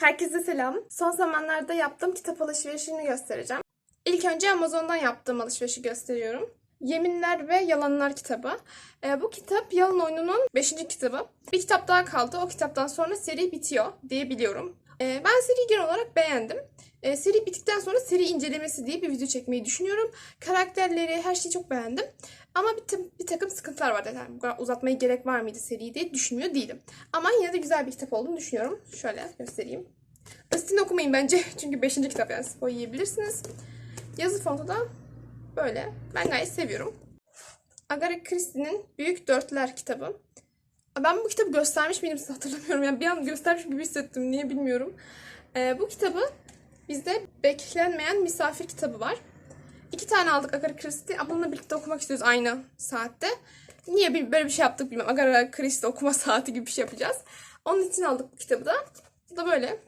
Herkese selam. Son zamanlarda yaptığım kitap alışverişini göstereceğim. İlk önce Amazon'dan yaptığım alışverişi gösteriyorum. Yeminler ve Yalanlar kitabı. Ee, bu kitap Yalan Oyunu'nun 5. kitabı. Bir kitap daha kaldı. O kitaptan sonra seri bitiyor diye biliyorum. Ee, ben seriyi genel olarak beğendim. Ee, seri bittikten sonra seri incelemesi diye bir video çekmeyi düşünüyorum. Karakterleri, her şeyi çok beğendim. Ama bir, bir takım sıkıntılar var. Yani bu kadar uzatmaya gerek var mıydı seriyi diye düşünmüyor değilim. Ama yine de güzel bir kitap olduğunu düşünüyorum. Şöyle göstereyim. Basitini okumayın bence. Çünkü 5. kitap yani spoil yiyebilirsiniz. Yazı fontu da böyle. Ben gayet seviyorum. Agatha Christie'nin Büyük Dörtler kitabı. Ben bu kitabı göstermiş miydim size hatırlamıyorum. Yani bir an göstermiş gibi hissettim. Niye bilmiyorum. Ee, bu kitabı bizde beklenmeyen misafir kitabı var. İki tane aldık Agatha Christie. Bununla birlikte okumak istiyoruz aynı saatte. Niye böyle bir şey yaptık bilmem. Agatha Christie okuma saati gibi bir şey yapacağız. Onun için aldık bu kitabı da. Bu da böyle.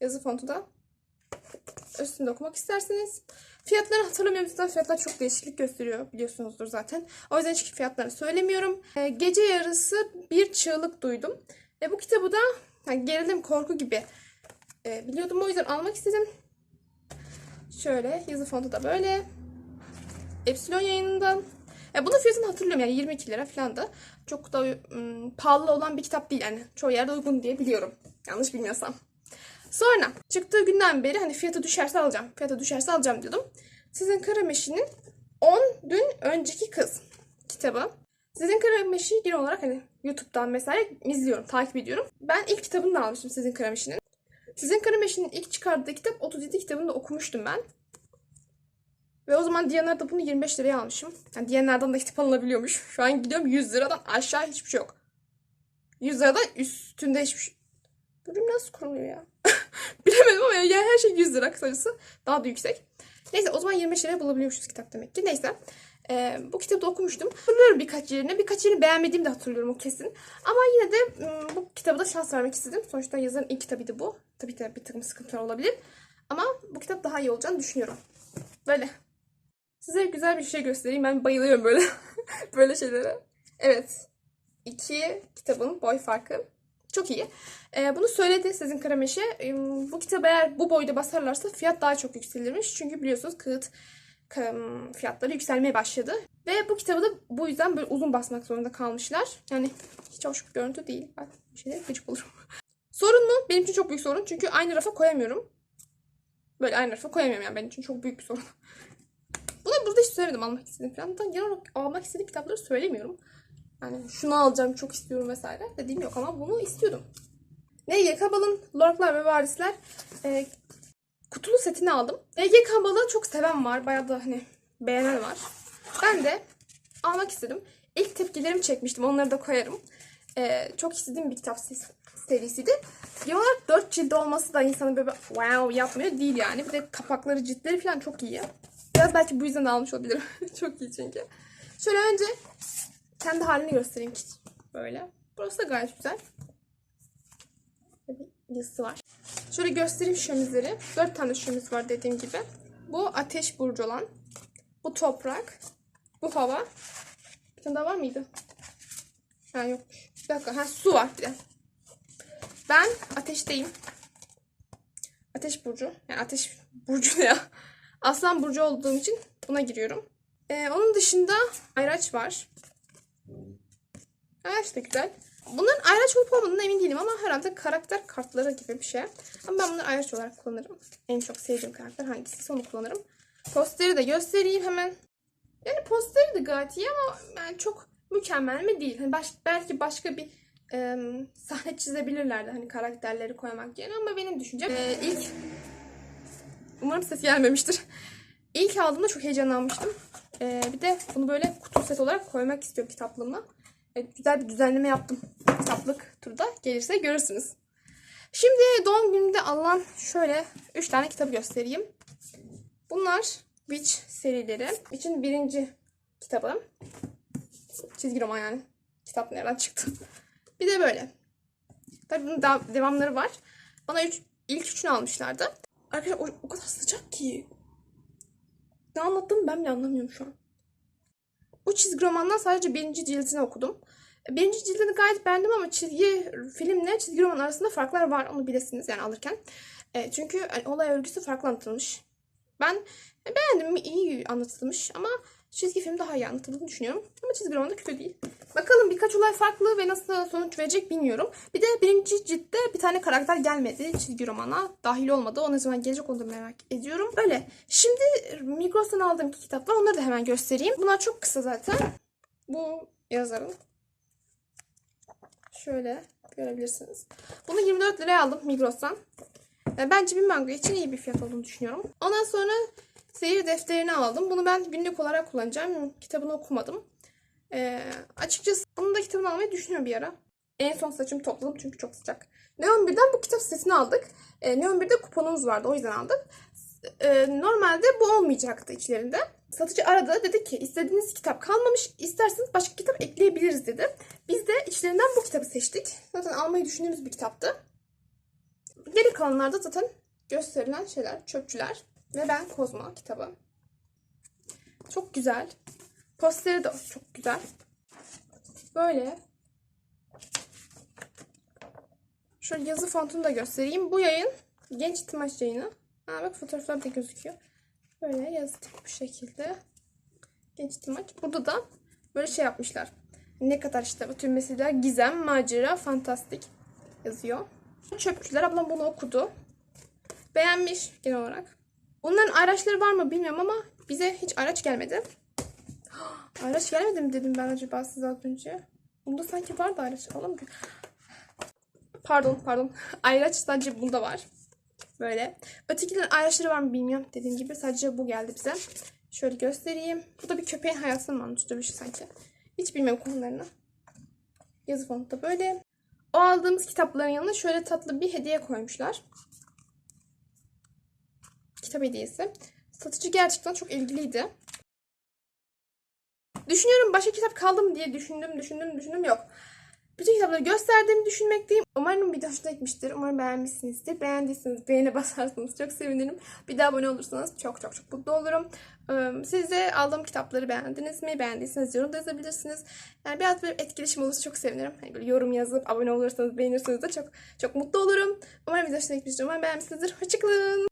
Yazı fontu da. Üstünde okumak isterseniz. Fiyatları hatırlamıyorum zaten fiyatlar çok değişiklik gösteriyor biliyorsunuzdur zaten. O yüzden hiç fiyatlarını söylemiyorum. Ee, gece yarısı bir çığlık duydum. E, bu kitabı da yani gerilim korku gibi e, biliyordum o yüzden almak istedim. Şöyle yazı fontu da böyle. Epsilon yayınından. E, bunun fiyatını hatırlıyorum yani 22 lira falan da. Çok da ım, pahalı olan bir kitap değil yani. Çoğu yerde uygun diye biliyorum. Yanlış bilmiyorsam. Sonra çıktığı günden beri hani fiyatı düşerse alacağım. Fiyatı düşerse alacağım diyordum. Sizin Karameşi'nin 10 dün önceki kız kitabı. Sizin Karameşi'yi genel olarak hani YouTube'dan mesela izliyorum, takip ediyorum. Ben ilk kitabını da almıştım Sizin Karameşi'nin. Sizin Karameşi'nin ilk çıkardığı kitap 37 kitabını da okumuştum ben. Ve o zaman Diyanar'da bunu 25 liraya almışım. Yani Diyanar'dan da kitap alınabiliyormuş. Şu an gidiyorum 100 liradan aşağı hiçbir şey yok. 100 liradan üstünde hiçbir şey. Bölüm nasıl kuruluyor ya? Bilemedim ama yani her şey 100 lira kısacası. Daha da yüksek. Neyse o zaman 25 liraya bulabiliyormuşuz kitap demek ki. Neyse. Ee, bu kitabı da okumuştum. Hatırlıyorum birkaç yerini. Birkaç yerini beğenmediğimi de hatırlıyorum o kesin. Ama yine de ım, bu kitabı da şans vermek istedim. Sonuçta yazarın ilk kitabıydı bu. Tabii ki bir takım sıkıntılar olabilir. Ama bu kitap daha iyi olacağını düşünüyorum. Böyle. Size güzel bir şey göstereyim. Ben bayılıyorum böyle böyle şeylere. Evet. İki kitabın boy farkı çok iyi. Ee, bunu söyledi Sezin Karameş'e. Bu kitabı eğer bu boyda basarlarsa fiyat daha çok yükselirmiş. Çünkü biliyorsunuz kağıt ka- fiyatları yükselmeye başladı. Ve bu kitabı da bu yüzden böyle uzun basmak zorunda kalmışlar. Yani hiç hoş bir görüntü değil. Ben bir şeyler gıcık olurum. Sorun mu? Benim için çok büyük sorun. Çünkü aynı rafa koyamıyorum. Böyle aynı rafa koyamıyorum yani benim için çok büyük bir sorun. Bunu burada hiç söylemedim almak istedim falan. Hatta genel olarak almak istediğim kitapları söylemiyorum. Yani şunu alacağım çok istiyorum vesaire dediğim yok ama bunu istiyordum. Ne Kabal'ın Lordlar ve Varisler e, kutulu setini aldım. E, Kabal'ı çok seven var. Bayağı da hani beğenen var. Ben de almak istedim. İlk tepkilerimi çekmiştim. Onları da koyarım. E, çok istediğim bir kitap se- serisiydi. Genel olarak 4 cilt olması da insanı böyle wow yapmıyor değil yani. Bir de kapakları ciltleri falan çok iyi. Biraz belki bu yüzden de almış olabilirim. çok iyi çünkü. Şöyle önce kendi halini göstereyim ki böyle. Burası da gayet güzel. Yazısı var. Şöyle göstereyim şömizleri. Dört tane şömiz var dediğim gibi. Bu ateş burcu olan. Bu toprak. Bu hava. Bir tane daha var mıydı? Ha yokmuş. Bir dakika. Ha su var bir de. Ben ateşteyim. Ateş burcu. Yani ateş burcu ne ya? Aslan burcu olduğum için buna giriyorum. Ee, onun dışında ayraç var. Ayraç da güzel. Bunların ayraç olup olmadığına emin değilim ama herhalde karakter kartları gibi bir şey. Ama ben bunları ayraç olarak kullanırım. En çok sevdiğim karakter hangisi onu kullanırım. Posteri de göstereyim hemen. Yani posteri de gayet iyi ama yani çok mükemmel mi değil. Hani baş- belki başka bir e, sahne çizebilirlerdi hani karakterleri koymak yerine ama benim düşüncem e, ilk umarım ses gelmemiştir. İlk aldığımda çok heyecanlanmıştım. Ee, bir de bunu böyle kutu set olarak koymak istiyorum kitaplığıma. Evet, güzel bir düzenleme yaptım. Kitaplık turda gelirse görürsünüz. Şimdi doğum günümde alınan şöyle 3 tane kitabı göstereyim. Bunlar Witch serileri. için birinci kitabı. Çizgi roman yani. Kitap nereden çıktı? Bir de böyle. Tabii bunun daha devamları var. Bana üç, ilk üçünü almışlardı. Arkadaşlar o, o kadar sıcak ki. Ne anlattığımı ben bile anlamıyorum şu an. Bu çizgi romandan sadece birinci cildini okudum. Birinci cildini gayet beğendim ama çizgi filmle çizgi roman arasında farklar var. Onu bilesiniz yani alırken. E, çünkü hani, olay örgüsü farklı anlatılmış. Ben beğendim. iyi anlatılmış ama çizgi film daha iyi anlatıldığını düşünüyorum. Ama çizgi roman da kötü değil. Bakalım birkaç olay farklı ve nasıl sonuç verecek bilmiyorum. Bir de birinci ciltte bir tane karakter gelmedi çizgi romana. Dahil olmadı. O ne zaman gelecek onu da merak ediyorum. Öyle. Şimdi Migros'tan aldığım iki kitap var. Onları da hemen göstereyim. Bunlar çok kısa zaten. Bu yazarın. Şöyle görebilirsiniz. Bunu 24 liraya aldım Migros'tan. E, Bence bir manga için iyi bir fiyat olduğunu düşünüyorum. Ondan sonra seyir defterini aldım. Bunu ben günlük olarak kullanacağım. Kitabını okumadım. E, açıkçası bunun da kitabını almayı düşünüyorum bir ara. En son saçımı topladım çünkü çok sıcak. Neon 1'den bu kitap setini aldık. E, Neon 1'de kuponumuz vardı o yüzden aldık. E, normalde bu olmayacaktı içlerinde. Satıcı aradı dedi ki istediğiniz kitap kalmamış isterseniz başka kitap ekleyebiliriz dedi. Biz de içlerinden bu kitabı seçtik. Zaten almayı düşündüğümüz bir kitaptı. Geri kalanlarda zaten gösterilen şeyler çöpçüler ve ben Kozma kitabı. Çok güzel. Posteri de çok güzel. Böyle. Şöyle yazı fontunu da göstereyim. Bu yayın genç timaç yayını. Ha, bak fotoğraflar da gözüküyor. Böyle yazı tipi bu şekilde. Genç timaç. Burada da böyle şey yapmışlar. Ne kadar işte bütün meseleler gizem, macera, fantastik yazıyor. Çöpçüler ablam bunu okudu. Beğenmiş genel olarak. Onların araçları var mı bilmiyorum ama bize hiç araç gelmedi. Araç gelmedi mi dedim ben acaba size az önce. Bunda sanki vardı araç. Oğlum. Pardon pardon. Ayraç sadece bunda var. Böyle. Ötekilerin araçları var mı bilmiyorum. Dediğim gibi sadece bu geldi bize. Şöyle göstereyim. Bu da bir köpeğin hayatını anlatıyor bir şey sanki. Hiç bilmiyorum konularını. Yazı fontu da böyle. O aldığımız kitapların yanına şöyle tatlı bir hediye koymuşlar. Kitap hediyesi. Satıcı gerçekten çok ilgiliydi. Düşünüyorum başka kitap kaldı mı diye düşündüm, düşündüm, düşündüm yok. Bütün kitapları gösterdiğimi düşünmekteyim. Umarım video hoşuna gitmiştir. Umarım beğenmişsinizdir. Beğendiyseniz beğene basarsanız çok sevinirim. Bir daha abone olursanız çok çok çok mutlu olurum. Siz de aldığım kitapları beğendiniz mi? Beğendiyseniz yorum da yazabilirsiniz. Yani biraz böyle etkileşim olursa çok sevinirim. Hani böyle yorum yazıp abone olursanız beğenirseniz de çok çok mutlu olurum. Umarım video hoşuna gitmiştir. Umarım beğenmişsinizdir. Hoşçakalın.